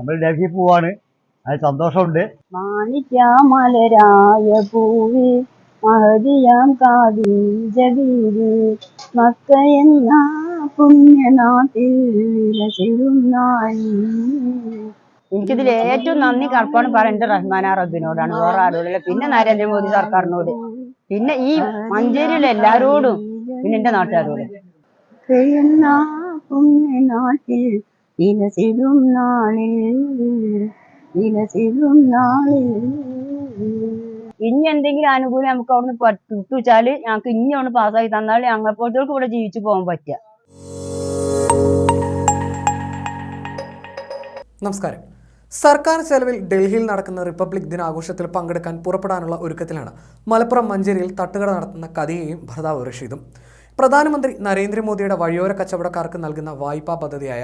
നമ്മൾ ഡൽഹി പോവാണ്. അത് സന്തോഷമുണ്ട്. മാണിക്യാമലരായ പൂവി മഹതിയാം കാതീജ ബീവി മക്ക എന്ന പുണ്യനാട്ടിൽ എനിക്കിതിൽ ഏറ്റവും നന്ദി കർപ്പാണ് പറയേണ്ടത് റഹ്മാന റബ്ബിനോടാണ്. വേറെ ആരോടില്ല പിന്നെ നരേന്ദ്രമോദി സർക്കാരിനോട്. പിന്നെ ഈ മഞ്ചേരിയിലെ എല്ലാരോടും പിന്നെ എന്റെ നാട്ടുകാരോട്. പുണ്യനാട്ടിൽ വിലസിടും നാളിൽ വിലസിടും നാളിൽ. ഇനി എന്തെങ്കിലും ആനുകൂല്യം നമുക്ക് അവിടെ പറ്റു വെച്ചാൽ ഞങ്ങൾക്ക് ഇനി അവിടെ പാസ്സാക്കി തന്നാൽ ഞങ്ങളെപ്പോഴത്തേക്ക് ഇവിടെ ജീവിച്ചു പോകാൻ പറ്റുക. നമസ്കാരം. സർക്കാർ ചെലവിൽ ഡൽഹിയിൽ നടക്കുന്ന റിപ്പബ്ലിക് ദിനാഘോഷത്തിൽ പങ്കെടുക്കാൻ പുറപ്പെടാനുള്ള ഒരുക്കത്തിലാണ് മലപ്പുറം മഞ്ചേരിയിൽ തട്ടുകട നടത്തുന്ന കഥയെയും ഭർത്താവ് റഷീദും. പ്രധാനമന്ത്രി നരേന്ദ്രമോദിയുടെ വഴിയോര കച്ചവടക്കാർക്ക് നൽകുന്ന വായ്പാ പദ്ധതിയായ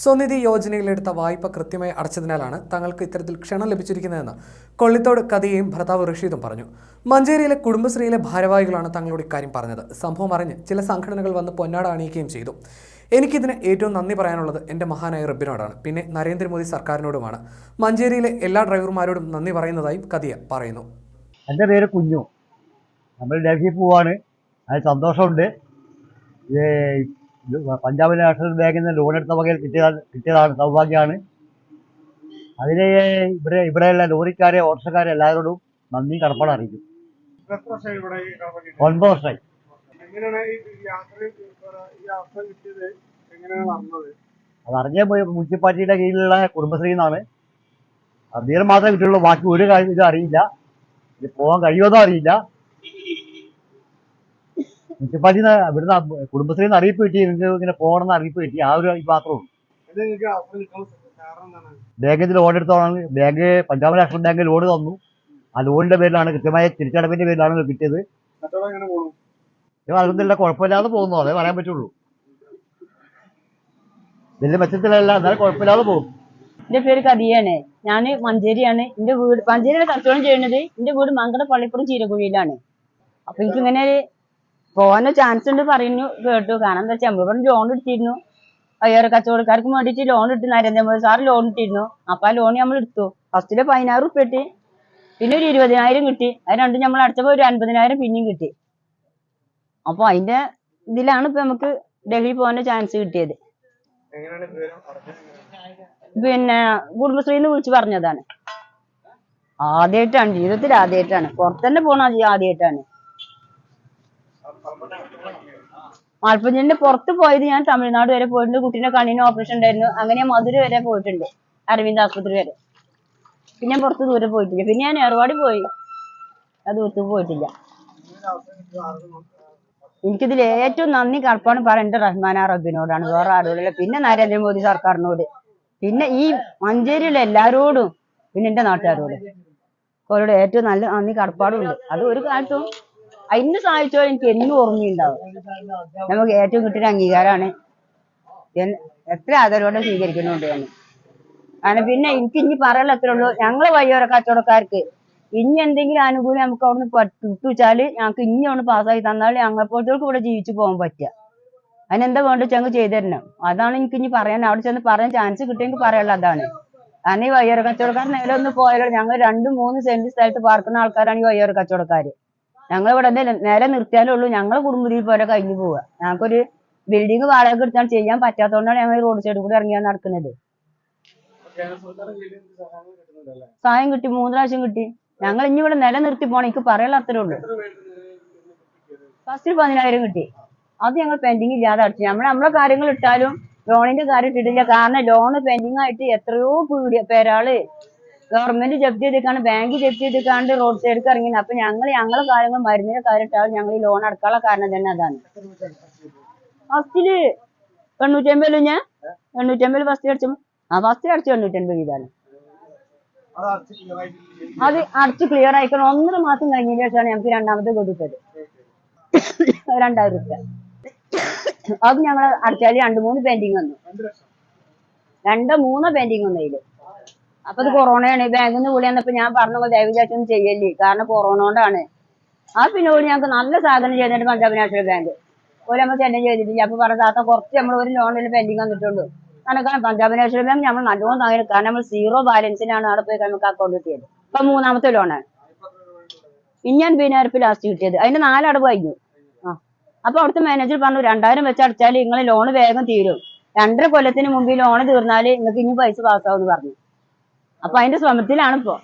സ്വനിധി യോജനയിലെടുത്ത വായ്പ കൃത്യമായി അടച്ചതിനാലാണ് തങ്ങൾക്ക് ഇത്തരത്തിൽ ക്ഷണം ലഭിച്ചിരിക്കുന്നതെന്ന് കൊള്ളിത്തോട് കഥയെയും ഭർത്താവ് റഷീദും പറഞ്ഞു. മഞ്ചേരിയിലെ കുടുംബശ്രീയിലെ ഭാരവാഹികളാണ് തങ്ങളോട് ഇക്കാര്യം പറഞ്ഞത്. സംഭവം അറിഞ്ഞ് ചില സംഘടനകൾ വന്ന് പൊന്നാട അണിയിക്കുകയും ചെയ്തു. എനിക്കിതിന് ഏറ്റവും നന്ദി പറയാനുള്ളത് എന്റെ മഹാനായ റബ്ബിനോടാണ്. പിന്നെ നരേന്ദ്രമോദി സർക്കാരിനോടുമാണ്. മഞ്ചേരിയിലെ എല്ലാ ഡ്രൈവർമാരോടും നന്ദി പറയുന്നതായും കദിയ പറയുന്നു. എന്റെ പേര് കുഞ്ഞു. നമ്മൾ ഡൽഹി പോവാണ്. അത് സന്തോഷമുണ്ട്. ഇത് പഞ്ചാബ് നാഷണൽ ബാങ്കിൽ നിന്ന് ലോൺ എടുത്ത വകയിൽ കിട്ടിയതാണ് കിട്ടിയതാണ് സൗഭാഗ്യമാണ്. അതിന് ഇവിടെ ഇവിടെയുള്ള ലോറിക്കാരെ ഓട്ടോക്കാരെ എല്ലാവരോടും നന്ദി കടപ്പാട് അറിയിക്കും. ഒൻപത് വർഷമായി അത് അറിഞ്ഞ മുനിസിപ്പാലിറ്റിയുടെ കീഴിലുള്ള കുടുംബശ്രീ എന്നാണ് അതിന് മാത്രമേ കിട്ടുള്ളൂ ബാക്കി ഒരു കാര്യം ഇത് അറിയില്ല. ഇത് പോകാൻ കഴിയുമെന്നോ അറിയില്ല. മുനിസിപ്പാലിറ്റി ഇവിടുന്ന് കുടുംബശ്രീ അറിയിപ്പ് കിട്ടി നിങ്ങൾക്ക് ഇങ്ങനെ പോകണമെന്ന് അറിയിപ്പ് കിട്ടി. ആ ഒരു മാത്രമേ ഉള്ളൂ. ബാങ്കിൽ ലോൺ എടുത്തോളാണ് bank Punjab national bank loan തന്നു. ആ ലോണിന്റെ പേരിലാണ് കൃത്യമായ തിരിച്ചടവിന്റെ പേരിലാണ് കിട്ടിയത്. അതൊന്നും എങ്ങനെ പോകണം ഇത് നൽകുന്നില്ല കുഴപ്പമില്ലാതെ പോകുന്നു. അതേ പറയാൻ പറ്റുള്ളൂ. വലിയ മെച്ചത്തിലല്ല എന്നാലും കുഴപ്പമില്ലാതെ പോകും. എന്റെ പേര് കദിയാണ് ഞാൻ മഞ്ചേരിയാണ്. എന്റെ വീട് മഞ്ചേരിയാണ് കച്ചവടം ചെയ്യുന്നത് എന്റെ വീട് മങ്കട പള്ളിപ്പുറം ചീരക്കുഴിയിലാണ്. അപ്പൊ എനിക്ക് ഇങ്ങനെ ഒരു പോകാനോ ചാൻസ് ഉണ്ട് പറയുന്നു കേട്ടു. കാരണം എന്താ വെച്ചാൽ നമ്മളിവിടെ ലോൺ എടുത്തിരുന്നു. അയ്യാറ് കച്ചവടക്കാർക്ക് വേണ്ടിയിട്ട് ലോൺ ഇട്ട് നരേന്ദ്രമോദി സാർ ലോൺ ഇട്ടിരുന്നു. അപ്പൊ ആ ലോൺ നമ്മൾ എടുത്തു. ഫസ്റ്റിൽ പതിനായിരം ഉറുപ്പ് ഇട്ട് പിന്നെ ഒരു ഇരുപതിനായിരം കിട്ടി. അത് രണ്ടും നമ്മൾ അടച്ചപ്പോ ഒരു അൻപതിനായിരം പിന്നെയും കിട്ടി. അപ്പൊ അതിന്റെ ഇതിലാണ് ഇപ്പൊ നമുക്ക് ഡൽഹി പോകാൻ ചാൻസ് കിട്ടിയത്. പിന്നെ കുടുംബശ്രീന്ന് വിളിച്ചു പറഞ്ഞതാണ്. ആദ്യമായിട്ടാണ് ജീവിതത്തിൽ ആദ്യമായിട്ടാണ് പുറത്തന്നെ പോണ ആദ്യമായിട്ടാണ് മാൽപ്പഞ്ചിന്റെ പുറത്ത് പോയത് ഞാൻ തമിഴ്നാട് വരെ പോയിട്ടുണ്ട്. കുട്ടീന്റെ കണ്ണിന് ഓപ്പറേഷൻ ഉണ്ടായിരുന്നു. അങ്ങനെ മധുര വരെ പോയിട്ടുണ്ട്. അരവിന്ദ് ആസ്പത്രി വരെ. പിന്നെ പുറത്ത് ദൂരെ പോയിട്ടില്ല. പിന്നെ ഞാൻ ഏർവാടി പോയി. ആ ദൂരത്ത് പോയിട്ടില്ല. എനിക്കിതിൽ ഏറ്റവും നന്ദി കടപ്പാണ് പറയുന്നത് റഹ്മാൻ റബ്ബിനോടാണ്. വേറെ ആരോടല്ല പിന്നെ നരേന്ദ്രമോദി സർക്കാരിനോട്. പിന്നെ ഈ മഞ്ചേരിയിലെ എല്ലാരോടും പിന്നെ എന്റെ നാട്ടുകാരോട്. അവരോട് ഏറ്റവും നല്ല നന്ദി കടപ്പാടുണ്ട് അത് ഒരു കാലത്തും അതിന് സഹായിച്ചോ എനിക്ക് എന്നും ഓർമ്മയുണ്ടാവും. നമുക്ക് ഏറ്റവും കിട്ടിയ അംഗീകാരമാണ്. എത്ര ആദരവോടെ സ്വീകരിക്കുന്നുണ്ട് ഞാൻ കാരണം പിന്നെ എനിക്ക് ഇനി പറയാനുള്ള അത്രേ ഉള്ളൂ. ഞങ്ങളെ വഴിയോര കച്ചവടക്കാർക്ക് ഇനി എന്തെങ്കിലും ആനുകൂല്യം നമുക്ക് അവിടെ നിന്ന് വെച്ചാൽ ഞങ്ങൾക്ക് ഇനി അവിടെ പാസ്സാക്കി തന്നാൽ ഞങ്ങളെപ്പോഴത്തേക്ക് ഇവിടെ ജീവിച്ചു പോകാൻ പറ്റുക. അതിനെന്താ വേണ്ട ഞങ്ങൾ ചെയ്തു തരണം. അതാണ് എനിക്ക് ഇനി പറയാൻ അവിടെ ചെന്ന് പറയാൻ ചാൻസ് കിട്ടിയെങ്കിൽ പറയാനുള്ള അതാണ്. കാരണം ഈ വയ്യോര കച്ചവടക്കാർ നേരെ ഒന്ന് പോയാലോ? ഞങ്ങൾ രണ്ടും മൂന്ന് സെന്റ് സ്ഥലത്ത് പാർക്കുന്ന ആൾക്കാരാണ് ഈ വയ്യോര കച്ചവടക്കാര്. ഞങ്ങൾ ഇവിടെ നേരെ നിർത്തിയാലേ ഉള്ളൂ. ഞങ്ങളെ കുടുംബത്തിൽ പോലെ കഴിഞ്ഞു പോവുക. ഞങ്ങൾക്കൊരു ബിൽഡിംഗ് വാടക എടുത്താൽ ചെയ്യാൻ പറ്റാത്തതുകൊണ്ടാണ് ഞങ്ങൾ റോഡ് സൈഡിൽ കൂടി ഇറങ്ങിയാൽ നടക്കുന്നത്. സഹായം കിട്ടി മൂന്ന് പ്രാവശ്യം കിട്ടി. ഞങ്ങൾ ഇനി ഇവിടെ നിലനിർത്തി പോണം. എനിക്ക് പറയാനുള്ള അത്രേ ഉള്ളൂ. ഫസ്റ്റ് പതിനായിരം കിട്ടി. അത് ഞങ്ങൾ പെൻഡിങ് ഇല്ലാതെ അടച്ചു. നമ്മൾ നമ്മളെ കാര്യങ്ങൾ ഇട്ടാലും ലോണിന്റെ കാര്യം ഇട്ടിട്ടില്ല. കാരണം ലോണ് പെൻഡിങ് ആയിട്ട് എത്രയോ പേരാൾ ഗവൺമെന്റ് ജപ്തി ചെയ്തിക്കാണ്ട് ബാങ്ക് ജപ്തി ചെയ്തിക്കാണ്ട് റോഡ് സൈഡിലേക്ക് ഇറങ്ങി അപ്പൊ ഞങ്ങൾ ഞങ്ങളെ കാര്യങ്ങൾ മരുന്നിന്റെ കാര്യം ഇട്ടാലും ഞങ്ങൾ ഈ ലോൺ അടക്കാനുള്ള കാരണം തന്നെ അതാണ്. ഫസ്റ്റിൽ എണ്ണൂറ്റമ്പതിലും ഞാൻ? എണ്ണൂറ്റമ്പതിൽ ഫസ്റ്റ് അടിച്ചു ആ ഫസ്റ്റ് അടിച്ചു എണ്ണൂറ്റമ്പത് ഇതാണ്. അത് അടച്ച് ക്ലിയർ ആയിക്കണം. ഒന്നര മാസം കഴിഞ്ഞതിന് ശേഷമാണ് ഞങ്ങൾക്ക് രണ്ടാമത്തെ കൊടുത്തത് രണ്ടായിരം റുപ്യ. അത് ഞങ്ങൾ അടച്ചാൽ രണ്ട് മൂന്ന് പെയിന്റിങ് വന്നു. രണ്ടോ മൂന്നോ പെയിന്റിങ് വന്നു അതിൽ. അപ്പൊ ഇത് കൊറോണയാണ്. ബാങ്കിൽ നിന്ന് വിളി വന്നപ്പോ ഞാൻ പറഞ്ഞു ദയവിചാരിച്ചൊന്നും ചെയ്യല്ലേ. കാരണം കൊറോണ കൊണ്ടാണ്. ആ പിന്നെ ഓടി ഞങ്ങൾക്ക് നല്ല സാധനം ചെയ്തിട്ട് പഞ്ചാബ് നാഷണൽ ബാങ്ക്. ഒരു നമ്മൾ ചെന്നൈ ചെയ്തിട്ടില്ല. അപ്പൊ പറഞ്ഞ താത്ത കുറച്ച് നമ്മൾ ഒരു ലോണിൽ പെൻഡിങ് വന്നിട്ടുള്ളൂ. കാരണം പഞ്ചാബ് നാഷണൽ ബാങ്ക് നമ്മൾ നല്ലോണം അങ്ങനെ കാരണം നമ്മൾ സീറോ ബാലൻസിനാണ് അവിടെ പോയി നമുക്ക് അക്കൗണ്ട് കിട്ടിയത്. ഇപ്പൊ മൂന്നാമത്തെ ലോണാണ് ഇനി അൻപതിനായിരം ലാസ്റ്റ് കിട്ടിയത്. അതിന്റെ നാലടവ് കഴിഞ്ഞു. ആ. അപ്പൊ അവിടുത്തെ മാനേജർ പറഞ്ഞു രണ്ടായിരം വെച്ച് അടച്ചാൽ നിങ്ങൾ ലോൺ വേഗം തീരും. രണ്ടര കൊല്ലത്തിന് മുമ്പ് ലോൺ തീർന്നാൽ നിങ്ങൾക്ക് ഇനി പൈസ പാസ്സാവും എന്ന് പറഞ്ഞു. അപ്പൊ അതിന്റെ ശ്രമത്തിലാണ് ഇപ്പൊ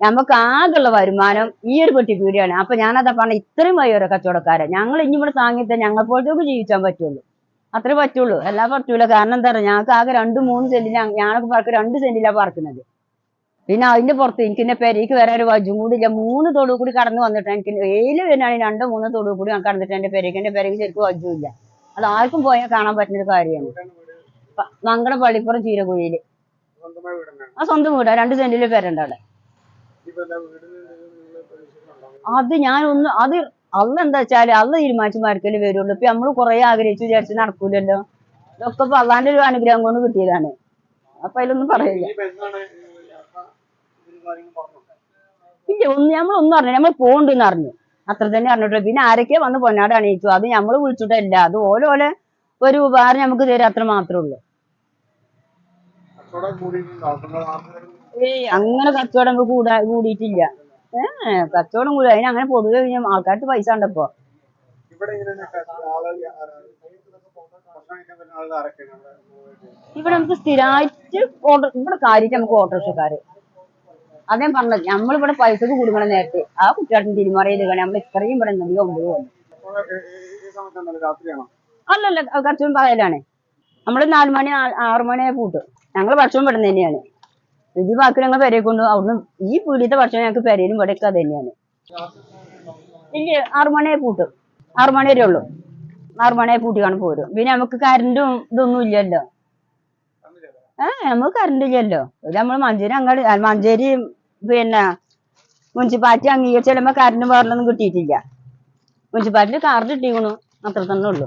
നമുക്ക് ആകെയുള്ള വരുമാനം ഈ ഒരു പെട്ടി പീടിയാണ് അപ്പൊ ഞാനതാ പറഞ്ഞ ഇത്രയും വയ്യോരോ കച്ചവടക്കാരെ ഞങ്ങൾ ഇനി ഇവിടെ താങ്ങിയിട്ട് ഞങ്ങൾ പോലത്തേക്ക് ജീവിച്ചാൻ പറ്റുള്ളൂ. അത്രേ പറ്റുള്ളൂ. എല്ലാം പറ്റൂല. കാരണം എന്താ പറയുക ഞങ്ങൾക്ക് ആകെ രണ്ട് മൂന്ന് സെന്റിലാണ് ഞാനൊക്കെ പറക്ക് രണ്ട് സെന്റിലാണ് പറക്കുന്നത് പിന്നെ അതിന്റെ പുറത്ത് എനിക്ക് എന്റെ പെരയ്ക്ക് വരാൻ ഒരു വജും കൂടി ഇല്ല. മൂന്ന് തൊടു കൂടി കടന്നു വന്നിട്ട് എനിക്ക് വെയിൽ വരുന്നതാണ് രണ്ടോ മൂന്നോ തൊടു കൂടി കടന്നിട്ട് എന്റെ പെരയ്ക്ക് എന്റെ പെരയ്ക്ക് ശരിക്കും വജും ഇല്ല. അത് ആർക്കും പോയാൽ കാണാൻ പറ്റുന്ന ഒരു കാര്യമാണ്. മങ്കട പള്ളിപ്പുറം തന്നെയാണ് ആ സ്വന്തം വീടാ. രണ്ട് സെന്റിൽ പേരുണ്ട് അവിടെ. അത് ഞാൻ ഒന്ന് അത് അന്ന് എന്താ വെച്ചാൽ അന്ന് തീരുമാനിച്ചു മരക്കൽ വരുള്ളൂ. ഇപ്പൊ നമ്മൾ കൊറേ ആഗ്രഹിച്ചു വിചാരിച്ച് നടക്കൂലല്ലോ. ഇതൊക്കെ അള്ളാന്റെ ഒരു അനുഗ്രഹം കൊണ്ട് കിട്ടിയതാണ്. അപ്പൊ അതിലൊന്നും പറയില്ല. ഇല്ല ഒന്ന് നമ്മളൊന്നും അറിഞ്ഞു നമ്മൾ പോണ്ടെന്ന് അറിഞ്ഞു. അത്ര തന്നെ അറിഞ്ഞിട്ടു പിന്നെ ആരൊക്കെ വന്ന് പൊന്നാട് അണിയിച്ചു. അത് നമ്മൾ വിളിച്ചിട്ടല്ല. അത് ഓലോലെ ഒരു ഉപകാരം നമുക്ക് തരും അത്ര മാത്രമേ ഉള്ളൂ കച്ചവടം കൂടിയിട്ടുണ്ടോ നമ്മുടെ നാട്ടിൽ ഏയ് അങ്ങനെ കച്ചവടം കൂടാ കൂടിയിട്ടില്ല. ഏഹ് കച്ചവടം കൂടി അതിന് അങ്ങനെ പൊതുവെ പിന്നെ ആൾക്കാർക്ക് പൈസ ഉണ്ടപ്പോ ഇവിടെ നമുക്ക് സ്ഥിരമായിട്ട് ഓട്ടോ ഇവിടെ കാര്യമായിട്ട് നമുക്ക് ഓട്ടോറിക്ഷക്കാര്. അതേ പറഞ്ഞത് നമ്മളിവിടെ പൈസക്ക് കൊടുക്കണം നേരത്തെ. ആ കുട്ടിയാട്ടിന് തിരുമറിയത് നമ്മൾ ഇത്രയും ഇവിടെ നിന്ന് രാത്രിയാണോ? അല്ലല്ല കച്ചവടം പകലാണ് നമ്മൾ നാലുമണി ആറുമണിയായി കൂട്ടും ഞങ്ങൾ ഭക്ഷണം ഇവിടെ തന്നെയാണ്. ഇത് ബാക്കി ഞങ്ങൾ പെരയെ കൊണ്ട് അവിടുന്ന് ഈ പീടിയത്തെ ഭക്ഷണം ഞങ്ങൾക്ക് പെരയിലും ഇവിടെയൊക്കെ അത് തന്നെയാണ്. ഇല്ല ആറുമണിയായി പൂട്ടും. ആറുമണി വരെ ഉള്ളൂ. ആറുമണിയായി പൂട്ടി പൂട്ടിക്കാണ് പോരും. പിന്നെ നമുക്ക് കറണ്ടും ഇതൊന്നും ഇല്ലല്ലോ. ഏ നമുക്ക് കറണ്ട് ഇല്ലല്ലോ. ഇത് നമ്മൾ മഞ്ചേരി അങ്ങോട്ട് മഞ്ചേരി പിന്നെ മുനിസിപ്പാലിറ്റി അംഗീകരിച്ച് കരണ്ടും കറണ്ട് വേറൊന്നും കിട്ടിയിട്ടില്ല. മുനിസിപ്പാലിറ്റി കാർഡ് കിട്ടിക്കണു അത്ര തന്നെ ഉള്ളൂ.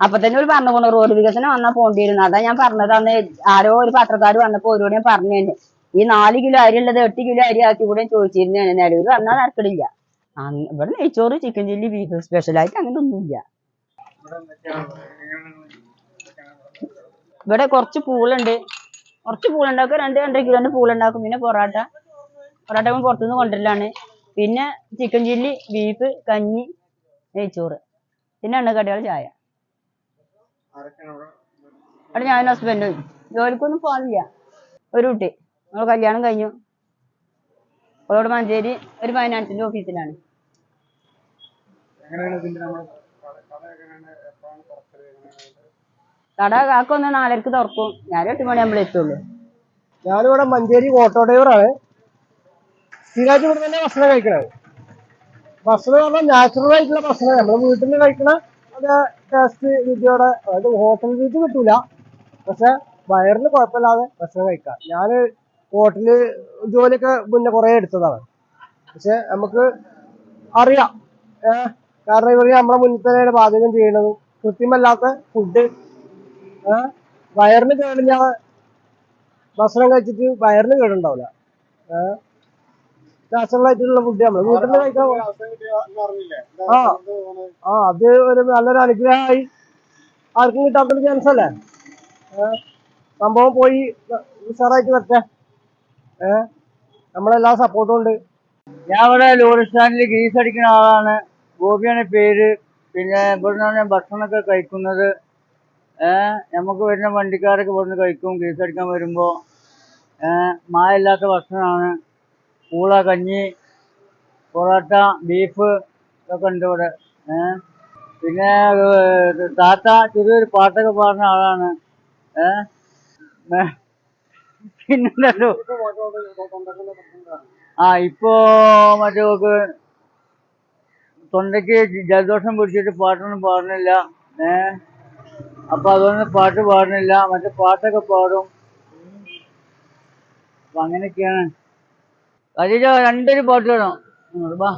അപ്പൊ തന്നെ ഒരു പറഞ്ഞു പോണു റോഡ് വികസനം വന്നാൽ പോണ്ടി വരുന്നു അതാ ഞാൻ പറഞ്ഞത് അന്ന് ആരോ ഒരു പത്രക്കാർ വന്നപ്പോ ഓരോട് ഞാൻ പറഞ്ഞു ഈ നാല് കിലോ അരി ഉള്ളത് എട്ട് കിലോ അരി ആക്കി കൂടെ ചോദിച്ചിരുന്നു നിലവിൽ വന്നാൽ നടക്കണില്ല. ഇവിടെ നെയ്ച്ചോറ് ചിക്കൻ ചില്ലി ബീഫ് സ്പെഷ്യലായിട്ട് അങ്ങനെ ഒന്നുമില്ല. ഇവിടെ കുറച്ച് പൂളുണ്ട്. കുറച്ച് പൂളുണ്ടാക്കും. രണ്ട് രണ്ടര കിലോന്റെ പൂളുണ്ടാക്കും. പിന്നെ പൊറാട്ട. പൊറാട്ട പുറത്തുനിന്ന് കൊണ്ടുവരലാണ്. പിന്നെ ചിക്കൻ ചില്ലി ബീഫ് കഞ്ഞി നെയ്ച്ചോറ്. പിന്നെ കടികൾ ചായ. അവിടെ ഞാനും ഹസ്ബൻഡും. ജോലിക്കൊന്നും പോകാനില്ല ഒരു കുട്ടി. നമ്മൾ കല്യാണം കഴിഞ്ഞു. അതോട് മഞ്ചേരി ഒരു ഫൈനാൻസിന്റെ ഓഫീസിലാണ് കട കാക്കൊന്ന് നാലരക്ക് തുറക്കും. ഞാൻ എട്ട് മണിയാകുമ്പോൾ എത്തുള്ളൂ. ഞാനിവിടെ മഞ്ചേരി ഓട്ടോ ഡ്രൈവറാണ് സ്ഥിരമായിട്ട് ഇവിടെ തന്നെ ഭക്ഷണം കഴിക്കണത്. ഭക്ഷണം പറഞ്ഞാൽ നാച്ചുറൽ ആയിട്ടുള്ള ഭക്ഷണം നമ്മൾ വീട്ടിൽ നിന്ന് കഴിക്കണ രുചിയോടെ അതായത് ഹോട്ടൽ രുചി കിട്ടൂല. പക്ഷെ വയറിന് കുഴപ്പമില്ലാതെ ഭക്ഷണം കഴിക്കാം. ഞാൻ ഹോട്ടലിൽ ജോലിയൊക്കെ മുന്നേ കുറേ എടുത്തതാണ്. പക്ഷെ നമുക്ക് അറിയാം. കാരണം ഇവർ നമ്മുടെ മുന്നിൽ തന്നെയാണ് പാചകം ചെയ്യണത് കൃത്യമല്ലാത്ത ഫുഡ് ഏഹ് വയറിന് കേടില്ലാതെ ഭക്ഷണം കഴിച്ചിട്ട് വയറിന് കേടുണ്ടാവില്ല. നാച്ചുറൽ ആയിട്ടുള്ള ഫുഡ് നമ്മൾ വീട്ടിൽ നിന്ന് കഴിക്കാൻ ആ. ആ അത് ഒരു നല്ലൊരു അനുഗ്രഹമായി ആർക്കും കിട്ടാത്തൊരു ചാൻസ് അല്ലേ? ഏ? സംഭവം പോയി. ഉഷാറായിട്ട് വരട്ടെ. ഏഹ് നമ്മളെല്ലാ സപ്പോർട്ടും ഉണ്ട്. ഞാൻ ഇവിടെ ലോറി സ്റ്റാൻഡിൽ ഗ്രീസ് അടിക്കുന്ന ആളാണ്. ഗോപിയാണ് പേര്. പിന്നെ ഇവിടുന്നാണ് ഞാൻ ഭക്ഷണമൊക്കെ കഴിക്കുന്നത്. ഏ നമുക്ക് വരുന്ന വണ്ടിക്കാരൊക്കെ ഇവിടുന്ന് കഴിക്കും. ഗ്രീസ് അടിക്കാൻ വരുമ്പോൾ ഏഹ് മായല്ലാത്ത ഭക്ഷണമാണ്. പൂള കഞ്ഞി പൊറോട്ട ബീഫ് ഇതൊക്കെ ഉണ്ട് ഇവിടെ. പിന്നെ താത്ത ചെറിയൊരു പാട്ടൊക്കെ പാടുന്ന ആളാണ്. ഏഹ് പിന്നെന്തല്ലോ ആ ഇപ്പോ മറ്റേ നോക്ക് തൊണ്ടയ്ക്ക് ജലദോഷം പിടിച്ചിട്ട് പാട്ടൊന്നും പാടുന്നില്ല. ഏ? അപ്പൊ അതൊന്നും പാട്ട് പാടുന്നില്ല. മറ്റേ പാട്ടൊക്കെ പാടും. അപ്പൊ അങ്ങനെയൊക്കെയാണ്. കരിജ രണ്ടൊരു പാട്ട് വേണം വാ.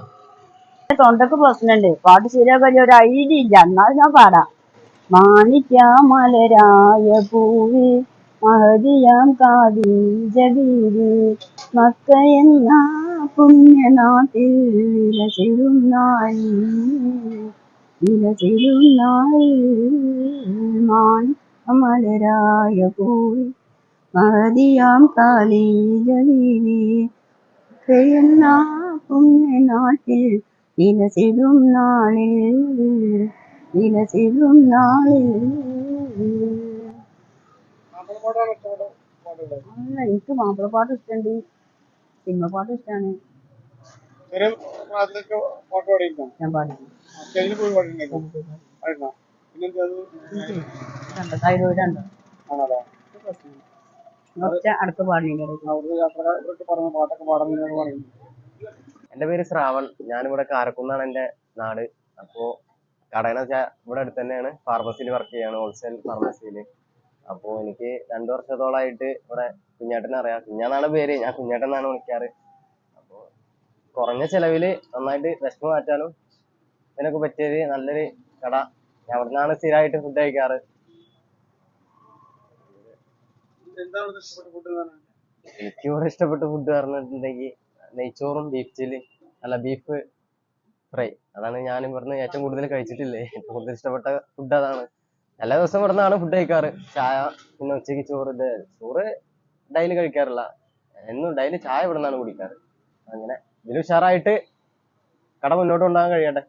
തൊണ്ടക്ക് പ്രശ്നമുണ്ട് പാട്ട് ശരിയാക്കാൻ ഒരു ഐഡിയ ഇല്ല എന്നാലും ഞാൻ പാടാം. മാണിക്യാമലരായ പൂവി മഹതിയാം കാതീജീവി മക്ക എന്ന പുണ്യനാട്ടിൽ മാണിമലരായ പൂവി മഹതിയാം കാലീജലീവി പെയ്യുന്ന പുണ്യനാട്ടിൽ വിലസിലും നാളിൽ വിലസിലും നാളിൽ. അല്ല എനിക്ക് മാപ്പിളപ്പാട്ട് ഇഷ്ടമുണ്ട് സിനിമ പാട്ട് ഇഷ്ടമാണ് ഞാൻ പാടി സ്റ്റേജിൽ ഉണ്ടോ പാടിയിട്ടുണ്ടോ അടുത്ത് എന്റെ പേര് ശ്രാവൺ. ഞാനിവിടെ കാരക്കുന്നാണ് എന്റെ നാട്. അപ്പോൾ കടയെന്ന് വെച്ചാൽ ഇവിടെ അടുത്ത് തന്നെയാണ്. ഫാർമസിയിൽ വർക്ക് ചെയ്യാണ് ഹോൾസെയിൽ ഫാർമസിയിൽ അപ്പോൾ എനിക്ക് രണ്ടു വർഷത്തോളായിട്ട് ഇവിടെ കുഞ്ഞേട്ടനെ അറിയാം. കുഞ്ഞാന്നാണ് പേര്. ഞാൻ കുഞ്ഞേട്ടൻ എന്നാണ് വിളിക്കാറ്. അപ്പോൾ കുറഞ്ഞ ചിലവിൽ നന്നായിട്ട് വിശപ്പ് മാറ്റാനും ഇതിനൊക്കെ പറ്റിയൊരു നല്ലൊരു കട. ഞാൻ അവിടെ നിന്നാണ് സ്ഥിരമായിട്ട് ഫുഡ് കഴിക്കാറ് എന്താണ് ഇവിടുത്തെ ഇഷ്ടപ്പെട്ട ഫുഡ് എന്ന് പറഞ്ഞാൽ എനിക്ക് ഇവിടെ ഇഷ്ടപ്പെട്ട ഫുഡ് പറഞ്ഞിട്ടുണ്ടെങ്കിൽ നെയ്ച്ചോറും ബീഫ് ചില്ലി അല്ല ബീഫ് ഫ്രൈ അതാണ് ഞാൻ ഇവിടുന്ന് ഏറ്റവും കൂടുതൽ കഴിച്ചിട്ടില്ലേ. ഏറ്റവും കൂടുതൽ ഇഷ്ടപ്പെട്ട ഫുഡ് അതാണ്. എല്ലാ ദിവസവും ഇവിടുന്നാണ് ഫുഡ് കഴിക്കാറ്. ചായ പിന്നെ ഉച്ചയ്ക്ക് ചോറ് ഇത് ചോറ് ഡെയിലി കഴിക്കാറില്ല. എന്നും ഡെയിലി ചായ ഇവിടുന്നാണ് കുടിക്കാറ്. അങ്ങനെ ഇതിൽ ഉഷാറായിട്ട് കട മുന്നോട്ട് കൊണ്ടുപോകാൻ കഴിയട്ടെ.